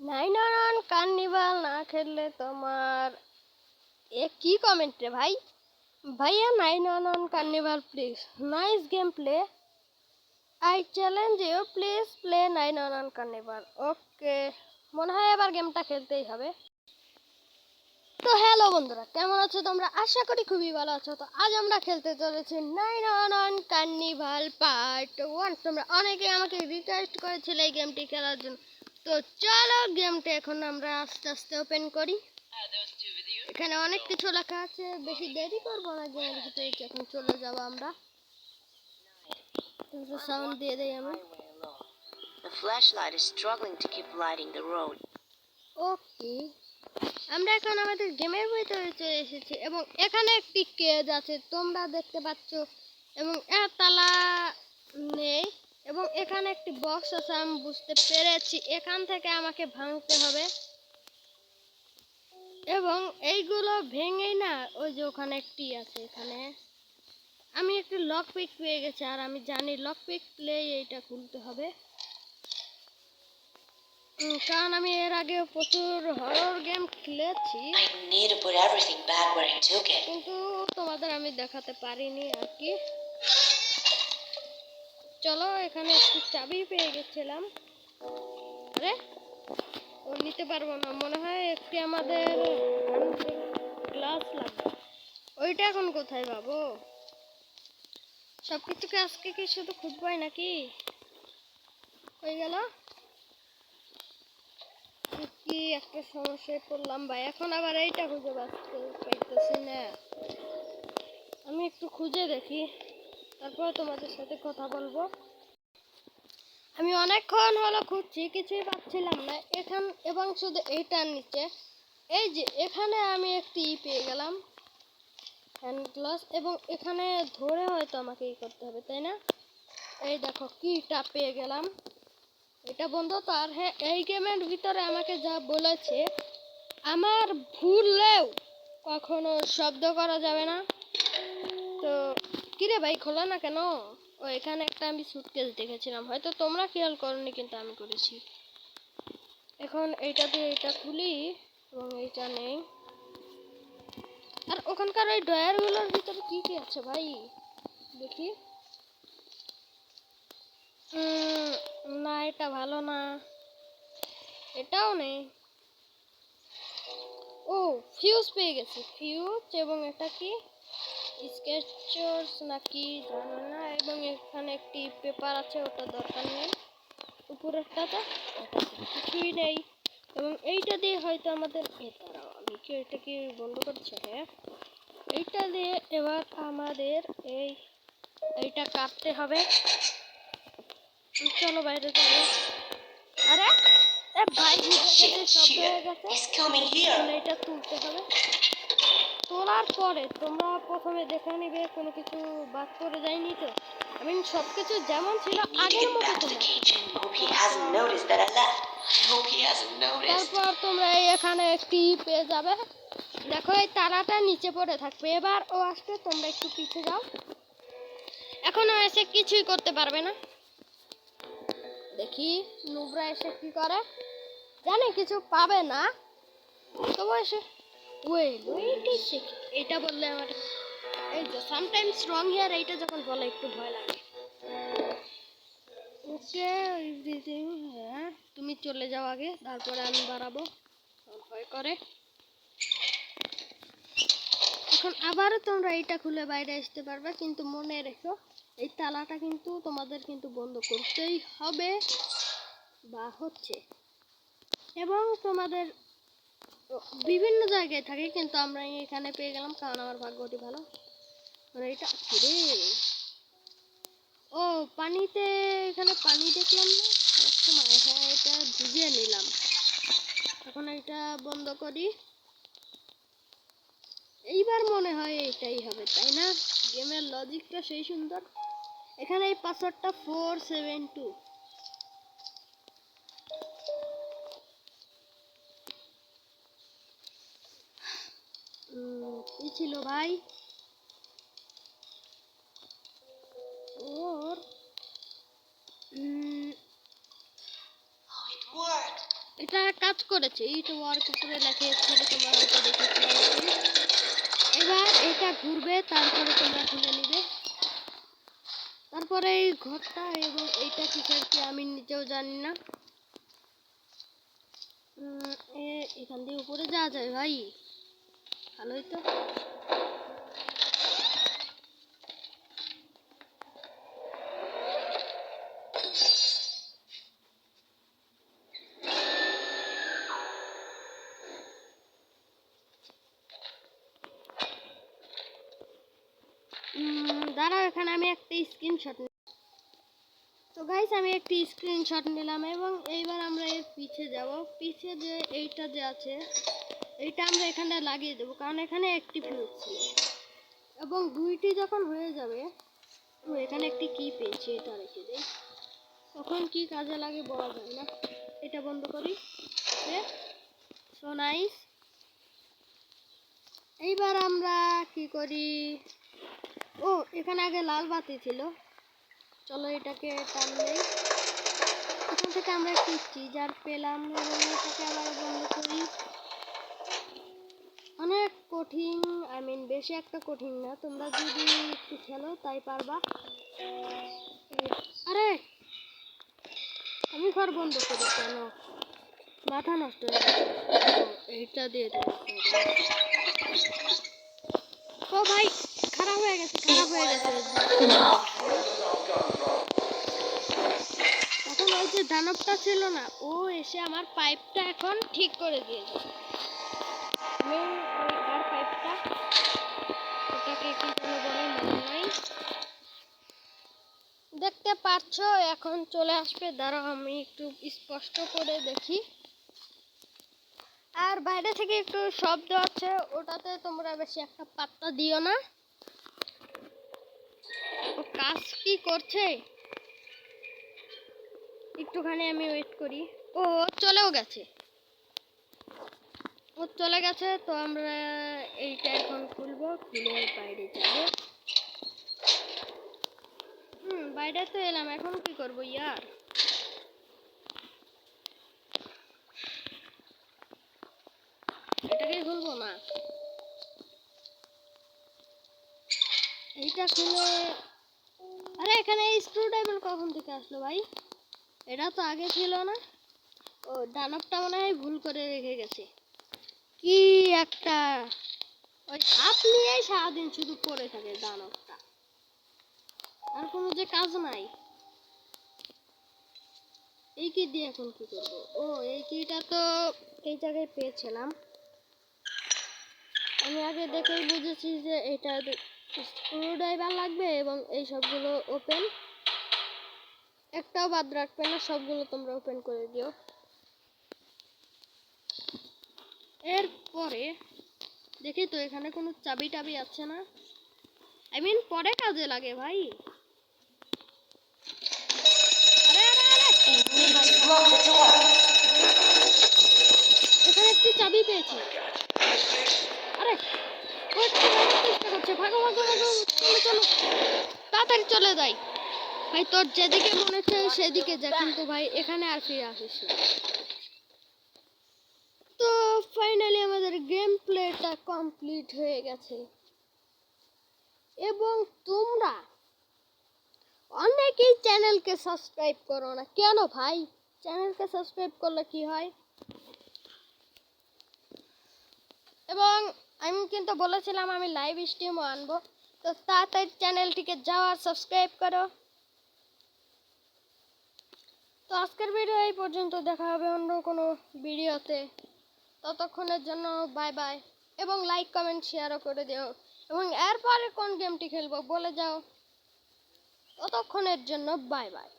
Nine on carnival না খেললে তোমার এ কি কমেন্ট রে ভাই? ভাইয়া nine on on carnival please nice game play I challenge you please play nine on carnival. Okay মনে হয় এবার গেমটা খেলতেই হবে। তো হ্যালো বন্ধুরা, কেমন আছো তোমরা? আশা করি খুবই ভালো আছো। তো আজ আমরা খেলতে চলেছি nine on carnival part one তোমরা অনেকে আমাকে রিকোয়েস্ট করেছিলে এই গেমটি খেলার জন্য। তো চলো গেমটা এখন আমরা আস্তে আস্তে ওপেন করি। এখানে অনেক কিছু লেখা আছে বেশি দেরি করব না গেমের ভিতরে এখন চলে যাব আমরা। সাউন্ড দিয়ে দেই আমি। The flashlight is struggling to keep lighting the road. ওকে আমরা এখন আমাদের গেমের ভিতরে চলে এসেছি এবং এখানে একটি কেজ আছে তোমরা দেখতে পাচ্ছ। এবং এর তালা নেই। এবং এখানে একটি বক্স আছে আমি বুঝতে পেরেছি। এখান থেকে আমাকে ভাঙতে হবে। এবং এইগুলো ভেঙেই না ওই যে ওখানে একটি আছে এখানে। আমি একটি লক পিক পেয়ে গেছি আর আমি জানি লক পিক প্লে এইটা খুলতে হবে। কারণ আমি এর আগে প্রচুর হরর গেম খেলেছি. কিন্তু তোমাদের আমি দেখাতে পারিনি আর কি। চলো, এখানে একটু চাবি পেয়ে গেছিলাম। আরে, ও নিতে পারব না। মনে হয় একটি আমাদের গ্লাস লাগবে। ওইটা এখন কোথায় পাবো সব কিছুকে আজকে কি শুধু খুঁজবাই নাকি? হয়ে গেল। কি একটা সমস্যায় পড়লাম ভাই। এখন আবার এইটা খুঁজে পাচ্ছি না। আমি একটু খুঁজে দেখি। তারপর তোমাদের সাথে কথা বলব। আমি অনেকক্ষণ হলো খুঁজছি, কিছুই পাচ্ছিলাম না। এখান এবং শুধু এইটার নিচে। এই যে, এখানে আমি একটি ই পেয়ে গেলাম হ্যান্ড গ্লাস এবং এখানে ধরে হয়তো আমাকে ই করতে হবে, তাই না? এই দেখো, কিটা পেয়ে গেলাম। এটা বন্ধ তো আর হ্যাঁ এই গেমের ভিতরে আমাকে যা বলেছে, আমার ভুললেও কখনো শব্দ করা যাবে না। তো কিরে ভাই, খোলা না কেন? ও, এখানে একটা আমি সুটকেস দেখেছিলাম। হয়তো তোমরা খেয়াল করনি, কিন্তু আমি করেছি। এখন এইটা দিয়ে এটা খুলি, এবং এইটা নেই। আর ওখানকার ওই ড্রয়ারগুলোর ভিতরে কি কি আছে ভাই? দেখি। না, এটা ভালো না। এটাও নেই। ও ফিউজ পেয়ে গেছি। ফিউজ এবং এটা কি? স্কেচার্স নাকি জানো না এবং এখানে একটি পেপার আছে ওটা দরকার নেই। উপরেরটাতে তো কিছুই নেই। এবং এইটা দিয়ে হয়তো আমাদের এ আমি কি এটা কি বন্ধ করছে? হ্যাঁ। এইটা দিয়ে এবার আমাদের এই এইটা কাটতে হবে। চলো বাইরে যাব আরে এ ভাই ভিজে গেছে শব্দ হয়ে গেছে. এটা তুলতে হবে। তোলার পরে তোমরা প্রথমে দেখে নিবে কোনো কিছু বাদ করে যায়নি তো। আমি সব কিছু যেমন ছিল আগের মতো. তারপর তোমরা এখানে একটি পেয়ে যাবে। দেখো এই তারাটা নিচে পড়ে থাকবে। এবার ও আসবে তোমরা একটু পিছিয়ে যাও। এখনও এসে কিছুই করতে পারবে না। দেখি নুবরা এসে কি করে? জানে কিছু পাবে না। তবু এসে এটা বললে আমার এই যে সামটাইমস রং হিয়ার এইটা যখন বলে, একটু ভয় লাগে। ওকে হ্যাঁ তুমি চলে যাও আগে, তারপরে আমি বাড়াবো। ভয় করে। এখন আবারও তোমরা এইটা খুলে বাইরে আসতে পারবে, কিন্তু মনে রেখো, এই তালাটা কিন্তু তোমাদের কিন্তু বন্ধ করতেই হবে, বা হচ্ছে। এবং তোমাদের বিভিন্ন জায়গায় থাকে, কিন্তু আমরা এখানে পেয়ে গেলাম কারণ আমার ভাগ্যটি ভালো। মানে এটা কিরে ও, পানিতে, এখানে পানি দেখলাম না? সময় হ্যাঁ এটা ভিজিয়ে নিলাম। এখন এটা বন্ধ করি। এইবার মনে হয় এটাই হবে, তাই না? গেমের লজিকটা সেই সুন্দর। এখানে এই পাসওয়ার্ডটা ফোর সেভেন টু ছিল ভাই? ওর. এটা কাজ করেছে এইটা ওয়ার্ক লেখা হয়তো এবার এটা ঘুরবে, তারপরে তোমরা খুলে নিবে। তারপরে এই ঘরটা এবং এইটা কিসের কি আমি নিজেও জানি না। এখান দিয়ে উপরে যাওয়া যায় ভাই। ভালোই তো। দাঁড়াও, এখানে আমি একটা স্ক্রিনশট তো গাইস আমি একটি স্ক্রিনশট নিলাম এবং এইবার আমরা এর পিছে যাব। পিছে যে এইটা যে আছে এইটা আমরা এখানে লাগিয়ে দেবো, কারণ এখানে একটি ফিউজ ছিল। এবং দুইটি যখন হয়ে যাবে, তো এখানে একটি কি পেয়েছি, এটা রেখে দেই। তখন কি কাজে লাগে বলা যায় না। এটা বন্ধ করি। সো নাইস এইবার আমরা কি করি? ও, এখানে আগে লাল বাতি ছিল। চলো এটাকে টান দেই। এখান থেকে আমরা একটি চিজার পেলাম এটাকে আবার বন্ধ করি। কঠিন আই মিন বেশি একটা কঠিন না। তোমরা যদি একটু খেলো, তাই পারবা। আরে! আমি ঘর বন্ধ করি, কেন? মাথা নষ্ট এইটা দিয়ে ও ভাই, খারাপ হয়ে গেছে, খারাপ হয়ে গেছে। এখন ওই যে দানবটা ছিল না, ও এসে আমার পাইপটা এখন ঠিক করে দিয়েছে। পাচ্ছ এখন চলে আসবে। দাঁড়াও, আমি একটু স্পষ্ট করে দেখি। আর বাইরে থেকে একটু শব্দ আছে, ওটাতে তোমরা বেশি একটা পাত্তা দিও না। কাজ কি করছে? একটুখানি আমি ওয়েট করি। ও চলেও গেছে। ও চলে গেছে, তো আমরা এইটা এখন খুলবো, খুলে বাইরে যাব। বাইরে তো এলাম, এখন কি করব ইয়ার? এটাকে খুলবো না? এইটা খুলে আরে, এখানে স্ক্রু ড্রাইভার কখন থেকে আসলো ভাই? এটা তো আগে ছিল না। ও দানবটা মনে হয় ভুল করে রেখে গেছে। কি একটা ওই হাত নিয়েই সারাদিন শুধু পড়ে থাকে দানবটা আর কোনো যে কাজ নাই। এই কি দিয়ে এখন কি করব? ও, এই কিটা তো এই জায়গায় পেয়েছিলাম। আমি আগে দেখেই বুঝেছি যে এটা স্ক্রু ড্রাইভার লাগবে এবং এই সবগুলো ওপেন একটাও বাদ রাখবে না, সবগুলো তোমরা ওপেন করে দিও। এরপরে দেখি তো এখানে কোনো চাবি টাবি আছে না? আই মিন পরে কাজে লাগে ভাই আরে আরে আরে এখানে একটি চাবি পেয়েছি। আরে তাড়াতাড়ি চলে যাই। ভাই, তোর যেদিকে মনে হচ্ছে সেদিকে যা, কিন্তু ভাই, এখানে আর ফিরে আসিস তো ফাইনালি আমাদের গেম প্লেটা কমপ্লিট হয়ে গেছে। এবং তোমরা অনেকেই চ্যানেলকে সাবস্ক্রাইব করো না। কেন ভাই? চ্যানেলকে সাবস্ক্রাইব করলে কি হয়? এবং আমি কিন্তু বলেছিলাম আমি লাইভ স্ট্রিমও আনব। তো তাড়াতাড়ি চ্যানেলটিকে যাও আর সাবস্ক্রাইব করো। তো আজকের ভিডিও এই পর্যন্ত, দেখা হবে অন্য কোনো ভিডিওতে ততক্ষণের জন্য বাই বাই এবং লাইক কমেন্ট শেয়ারও করে দিও। এবং এরপরে কোন গেমটি খেলব, বলে যাও। ততক্ষণের জন্য বাই বাই